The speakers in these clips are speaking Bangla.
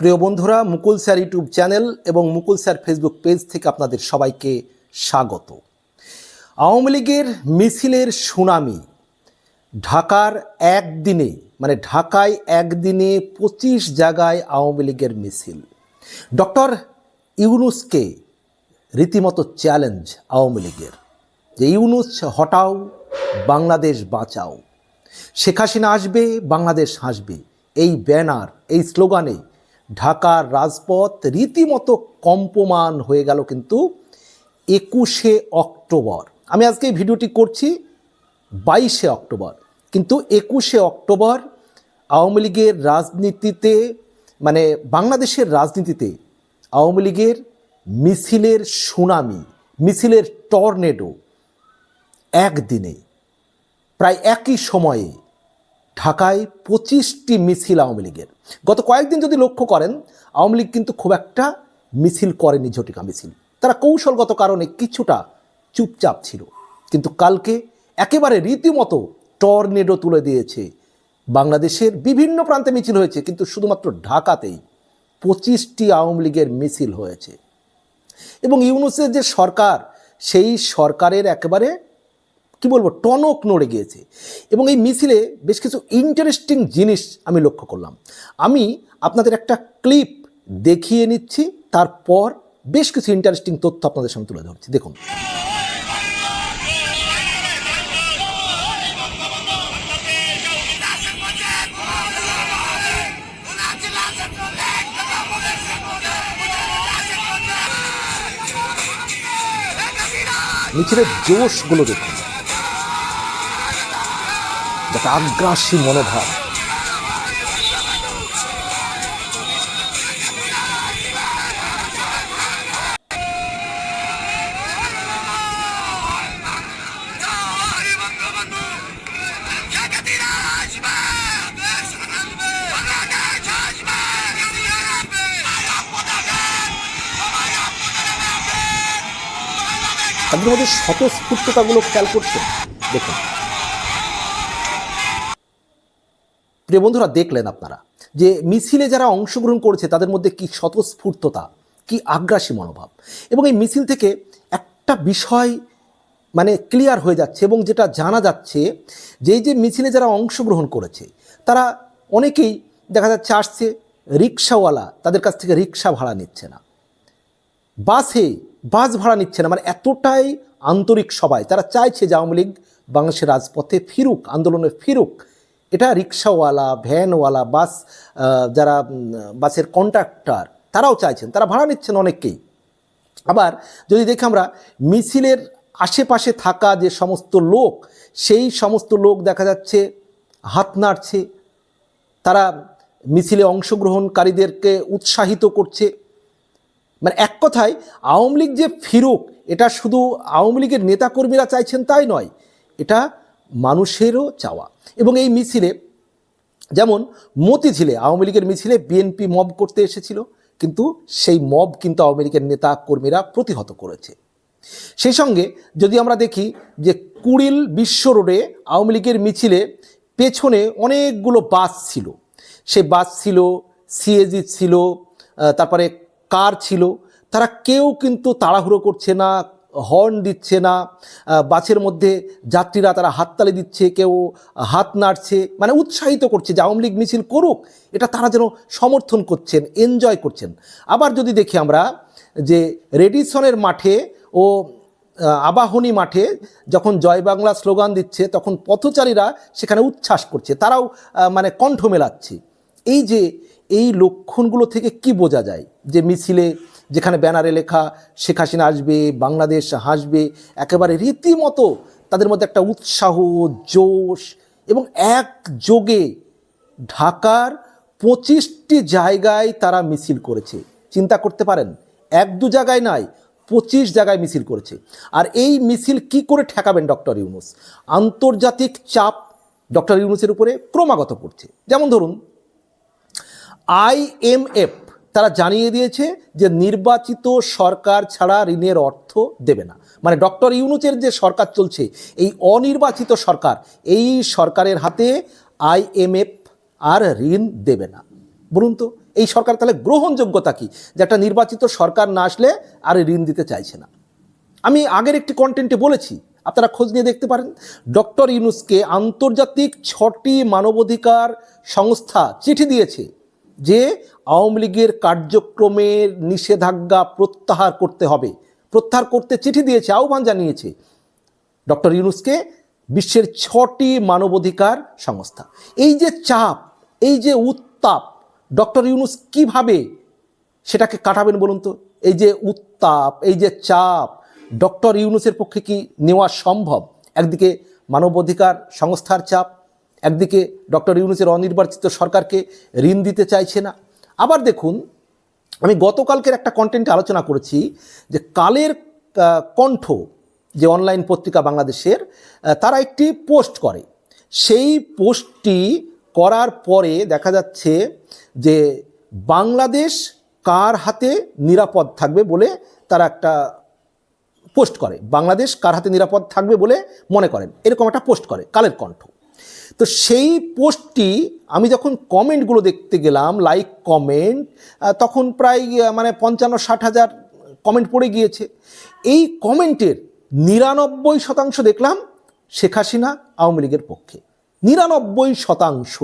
প্রিয় বন্ধুরা, মুকুল স্যার ইউটিউব চ্যানেল এবং মুকুল স্যার ফেসবুক পেজ থেকে আপনাদের সবাইকে স্বাগত। আওয়ামী লীগের মিছিলের সুনামি ঢাকার একদিনে মানে ঢাকায় একদিনে পঁচিশ জায়গায় আওয়ামী লীগের মিছিল। ডক্টর ইউনুসকে রীতিমতো চ্যালেঞ্জ আওয়ামী লীগের যে ইউনুস, হটাও, বাংলাদেশ বাঁচাও। শেখ হাসিনা আসবে, বাংলাদেশ হাসবে। এই ব্যানার, এই স্লোগানে ঢাকার রাজপথ রীতিমতো কম্পমান হয়ে গেল কিন্তু একুশে অক্টোবর। আমি আজকে এই ভিডিওটি করছি বাইশে অক্টোবর। কিন্তু একুশে অক্টোবর আওয়ামী লীগের রাজনীতিতে মানে বাংলাদেশের রাজনীতিতে আওয়ামী লীগের মিছিলের সুনামি, মিছিলের টর্নেডো একদিনে, প্রায় একই সময়ে ঢাকায় পঁচিশটি মিছিল আওয়ামী লীগের। গত কয়েকদিন যদি লক্ষ্য করেন, আওয়ামী লীগ কিন্তু খুব একটা মিছিল করেনি ঝটিকা মিছিল। তারা কৌশলগত কারণে কিছুটা চুপচাপ ছিল। কিন্তু কালকে একেবারে রীতিমতো টর্নেডো তুলে দিয়েছে বাংলাদেশের বিভিন্ন প্রান্তে মিছিল হয়েছে, কিন্তু শুধুমাত্র ঢাকাতেই পঁচিশটি আওয়ামী লীগের মিছিল হয়েছে। এবং ইউনুসের যে সরকার, সেই সরকারের একেবারে কি বলব, টনক নড়ে গিয়েছে। এবং এই মিছিলে বেশ কিছু ইন্টারেস্টিং জিনিস আমি লক্ষ্য করলাম। আমি আপনাদের একটা ক্লিপ দেখিয়ে নিচ্ছি, তারপর বেশ কিছু ইন্টারেস্টিং তথ্য আপনাদের সামনে তুলে ধরছি। দেখুন। মিছিলের জোশগুলো দেখুন। একটা আগ্রাসী মনোভাব তাদের মধ্যে স্বতঃস্ফূর্ততাগুলো খেয়াল করছেন দেখুন প্রিয় বন্ধুরা, দেখলেন আপনারা যে মিছিলে যারা অংশগ্রহণ করেছে, তাদের মধ্যে কি স্বতঃস্ফূর্ততা, কি আগ্রাসী মনোভাব। এবং এই মিছিল থেকে একটা বিষয় মানে ক্লিয়ার হয়ে যাচ্ছে এবং যেটা জানা যাচ্ছে যে যে মিছিলে যারা অংশগ্রহণ করেছে, তারা অনেকেই দেখা যাচ্ছে আসছে, রিক্সাওয়ালা, তাদের কাছ থেকে রিক্সা ভাড়া নিচ্ছে না। বাসে বাস ভাড়া নিচ্ছে না মানে এতটাই আন্তরিক সবাই, তারা চাইছে যে আওয়ামী লীগ বাংলাদেশের রাজপথে ফিরুক, আন্দোলনে ফিরুক এটা রিক্সাওয়ালা, ভ্যানওয়ালা, বাস যারা বাসের কন্ট্রাক্টর তারাও চাইছেন, তারা ভাড়া নিচ্ছেন অনেককেই। আবার যদি দেখি আমরা, মিছিলের আশেপাশে থাকা যে সমস্ত লোক, সেই সমস্ত লোক দেখা যাচ্ছে হাত নাড়ছে। তারা মিছিলে অংশগ্রহণকারীদেরকে উৎসাহিত করছে। মানে এক কথায়, আওয়ামী লীগ যে ফিরুক, এটা শুধু আওয়ামী লীগের নেতাকর্মীরা চাইছেন তাই নয়, এটা মানুষেরও চাওয়া। এবং এই মিছিলে, যেমন মতিঝিলে আওয়ামী লীগের মিছিলে বিএনপি মব করতে এসেছিল, কিন্তু সেই মব কিন্তু আওয়ামী লীগের নেতা কর্মীরা প্রতিহত করেছে। সেই সঙ্গে যদি আমরা দেখি যে কুড়িল বিশ্ব রোডে আওয়ামী লীগের মিছিলে পেছনে অনেকগুলো বাস ছিল। সে বাস ছিল সিএজি ছিল তারপরে কার ছিল, তারা কেউ কিন্তু তাড়াহুড়ো করছে না হর্ন দিচ্ছে না বাসের মধ্যে যাত্রীরা তারা হাততালি দিচ্ছে, কেউ হাত নাড়ছে মানে উৎসাহিত করছে যে আওয়ামী লীগ মিছিল করুক, এটা তারা যেন সমর্থন করছেন এনজয় করছেন। আবার যদি দেখি আমরা যে রেডিসনের মাঠে ও আবাহনী মাঠে যখন জয় বাংলা স্লোগান দিচ্ছে, তখন পথচারীরা সেখানে উচ্ছ্বাস করছে, তারাও মানে কণ্ঠ মেলাচ্ছে। এই যে, এই লক্ষণগুলো থেকে কি বোঝা যায় যে মিছিলে যেখানে ব্যানারে লেখা শেখ হাসিনা আসবে, বাংলাদেশ হাসবে, একেবারে রীতিমতো তাদের মধ্যে একটা উৎসাহ, জোশ এবং এক যোগে ঢাকার পঁচিশটি জায়গায় তারা মিছিল করেছে। চিন্তা করতে পারেন, এক দু জায়গায় নয়, পঁচিশ জায়গায় মিছিল করেছে। আর এই মিছিল কি করে ঠেকাবেন ডক্টর ইউনুস? আন্তর্জাতিক চাপ ডক্টর ইউনুসের উপরে ক্রমাগত পড়ছে। যেমন ধরুন আইএমএফ তারা জানিয়ে দিয়েছে যে নির্বাচিত সরকার ছাড়া ঋণের অর্থ দেবে না। মানে ডক্টর ইউনুসের যে সরকার চলছে, এই অনির্বাচিত সরকার, এই সরকারের হাতে আইএমএফ আর ঋণ দেবে না। বলুন তো, এই সরকার তাহলে গ্রহণযোগ্যতা কি? যে একটা নির্বাচিত সরকার না আসলে আর ঋণ দিতে চাইছে না। আমি আগের একটি কন্টেন্টে বলেছি, আপনারা খোঁজ নিয়ে দেখতে পারেন, ডক্টর ইউনুসকে আন্তর্জাতিক ছটি মানবাধিকার সংস্থা চিঠি দিয়েছে যে আওয়ামী লীগের কার্যক্রমের নিষেধাজ্ঞা প্রত্যাহার করতে হবে। প্রত্যাহার করতে চিঠি দিয়েছে, আহ্বান জানিয়েছে। ডক্টর ইউনুসকে বিশ্বের ছটি মানবাধিকার সংস্থা। এই যে চাপ, এই যে উত্তাপ, ডক্টর ইউনুস কীভাবে সেটাকে কাটাবেন বলুন তো? এই যে উত্তাপ, এই যে চাপ, ডক্টর ইউনুসের পক্ষে কি নেওয়া সম্ভব? একদিকে মানবাধিকার সংস্থার চাপ একদিকে ডক্টর ইউনুসের অনির্বাচিত সরকারকে ঋণ দিতে চাইছে না। আবার দেখুন, আমি গতকালকের একটা কন্টেন্টে আলোচনা করেছি যে কালের কণ্ঠ যে অনলাইন পত্রিকা বাংলাদেশের তারা একটি পোস্ট করে। সেই পোস্টটি করার পরে দেখা যাচ্ছে যে বাংলাদেশ কার হাতে নিরাপদ থাকবে বলে তারা একটা পোস্ট করে। বাংলাদেশ কার হাতে নিরাপদ থাকবে বলে মনে করেন। এরকম একটা পোস্ট করে, কালের কণ্ঠ। তো সেই পোস্টটি আমি যখন কমেন্টগুলো দেখতে গেলাম লাইক কমেন্ট তখন প্রায় মানে পঞ্চান্ন, ষাট হাজার কমেন্ট পড়ে গিয়েছে। এই কমেন্টের নিরানব্বই শতাংশ দেখলাম শেখ হাসিনা আওয়ামী লীগের পক্ষে। নিরানব্বই শতাংশ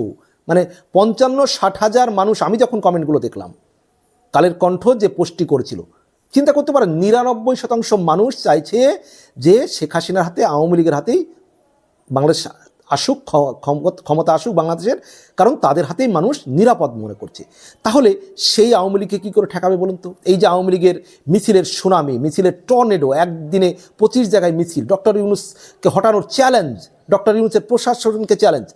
মানে পঞ্চান্ন, ষাট হাজার মানুষ আমি যখন কমেন্টগুলো দেখলাম, কালের কণ্ঠ যে পোস্টটি করেছিল, চিন্তা করতে পারেন, নিরানব্বই শতাংশ মানুষ চাইছে যে শেখ হাসিনার হাতে, আওয়ামী লীগের হাতেই বাংলাদেশ আসুক ক্ষ- ক্ষমতা- ক্ষমতা আসুক বাংলাদেশের, কারণ তাদের হাতেই মানুষ নিরাপদ মনে করছে। তাহলে সেই আওয়ামী লীগকে কী করে ঠেকাবে বলুন তো? এই যে আওয়ামী লীগের মিছিলের সুনামি, মিছিলের টর্নেডো, একদিনে পঁচিশ জায়গায় মিছিল, ডক্টর ইউনুসকে হটানোর চ্যালেঞ্জ ডক্টর ইউনুসের প্রশাসনকে চ্যালেঞ্জ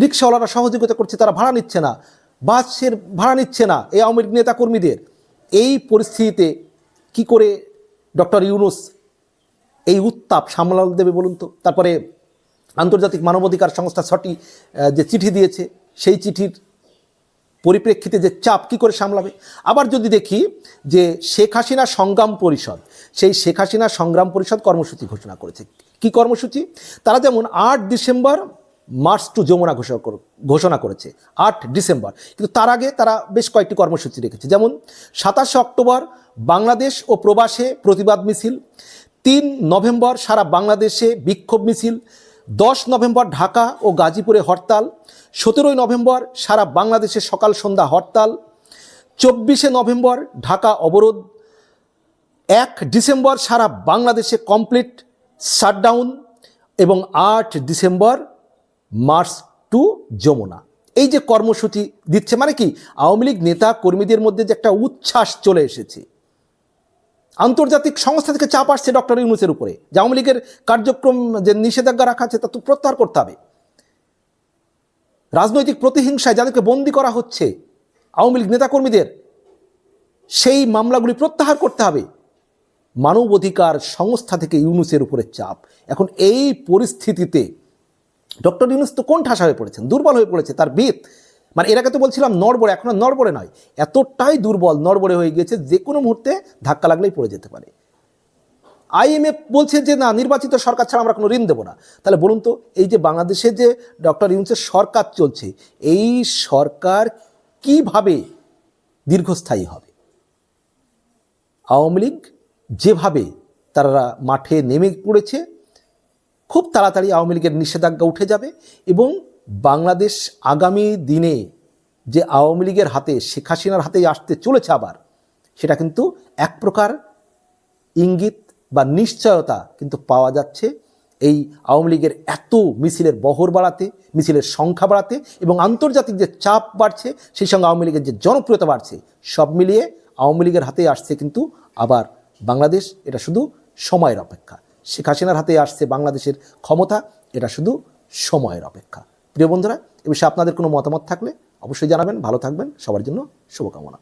রিক্সাওয়ালারা সহযোগিতা করছে, তারা ভাড়া নিচ্ছে না, বাসের ভাড়া নিচ্ছে না, এই আওয়ামী লীগ নেতাকর্মীদের। এই পরিস্থিতিতে কি করে ডক্টর ইউনুস এই উত্তাপ সামলাল দেবে বলুন তো? তারপরে আন্তর্জাতিক মানবাধিকার সংস্থা ছটি যে চিঠি দিয়েছে, সেই চিঠির পরিপ্রেক্ষিতে যে চাপ কি করে সামলাবে? আবার যদি দেখি যে শেখ হাসিনা সংগ্রাম পরিষদ, সেই শেখ হাসিনা সংগ্রাম পরিষদ কর্মসূচি ঘোষণা করেছে। কি কর্মসূচি? তারা যেমন আট ডিসেম্বর মার্চ টু যমুনা ঘোষণা কর- ঘোষণা করেছে, আট ডিসেম্বর। কিন্তু তার আগে তারা বেশ কয়েকটি কর্মসূচি রেখেছে। যেমন সাতাশে অক্টোবর বাংলাদেশ ও প্রবাসে প্রতিবাদ মিছিল, তিন নভেম্বর সারা বাংলাদেশে বিক্ষোভ মিছিল দশ নভেম্বর ঢাকা ও গাজীপুরে হরতাল, সতেরোই নভেম্বর সারা বাংলাদেশে সকাল সন্ধ্যা হরতাল, চব্বিশে নভেম্বর ঢাকা অবরোধ, এক ডিসেম্বর সারা বাংলাদেশে কমপ্লিট শাটডাউন এবং আট ডিসেম্বর মার্চ টু যমুনা। এই যে কর্মসূচি দিচ্ছে মানে কি? আওয়ামী লীগ নেতা কর্মীদের মধ্যে যে একটা উচ্ছ্বাস চলে এসেছে। আন্তর্জাতিক সংস্থা থেকে চাপ আসছে ডক্টর ইউনুসের উপরে। যে আওয়ামী লীগের কার্যক্রম যে নিষেধাজ্ঞা রাখা আছে, তা তো প্রত্যাহার করতে হবে। রাজনৈতিক প্রতিহিংসায় যাদেরকে বন্দি করা হচ্ছে, আওয়ামী লীগ নেতাকর্মীদের, সেই মামলাগুলি প্রত্যাহার করতে হবে। মানবাধিকার সংস্থা থেকে ইউনুসের উপরে চাপ। এখন এই পরিস্থিতিতে ডক্টর ইউনুস তো কোন ঠাসা হয়ে পড়েছেন, দুর্বল হয়ে পড়েছে তার বেত মানে এর আগে তো বলছিলাম নড়বড়ে, এখন আর নড়বড়ে নয়। এতটাই দুর্বল, নড়বড়ে হয়ে গিয়েছে, যে কোনো মুহূর্তে ধাক্কা লাগলেই পড়ে যেতে পারে। আইএমএফ বলছে যে, না, নির্বাচিত সরকার ছাড়া আমরা কোনো ঋণ দেবো না। তাহলে বলুন তো, এই যে বাংলাদেশে যে ডক্টর ইউনুসের সরকার চলছে, এই সরকার কীভাবে দীর্ঘস্থায়ী হবে? আওয়ামী লীগ যেভাবে তারা মাঠে নেমে পড়েছে, খুব তাড়াতাড়ি আওয়ামী লীগের নিষেধাজ্ঞা উঠে যাবে এবং বাংলাদেশ আগামী দিনে যে আওয়ামী লীগের হাতে, শেখ হাসিনার হাতেই আসতে চলেছে আবার, সেটা কিন্তু এক প্রকার ইঙ্গিত বা নিশ্চয়তা কিন্তু পাওয়া যাচ্ছে এই আওয়ামী লীগের এত মিছিলের বহর বাড়াতে, মিছিলের সংখ্যা বাড়াতে এবং আন্তর্জাতিক যে চাপ বাড়ছে, সেই সঙ্গে আওয়ামী লীগের যে জনপ্রিয়তা বাড়ছে, সব মিলিয়ে আওয়ামী লীগের হাতে আসছে কিন্তু আবার বাংলাদেশ। এটা শুধু সময়ের অপেক্ষা। শেখ হাসিনার হাতে আসছে বাংলাদেশের ক্ষমতা, এটা শুধু সময়ের অপেক্ষা। প্রিয় বন্ধুরা, এ বিষয়ে আপনাদের কোনো মতামত থাকলে অবশ্যই জানাবেন। ভালো থাকবেন। সবার জন্য শুভকামনা।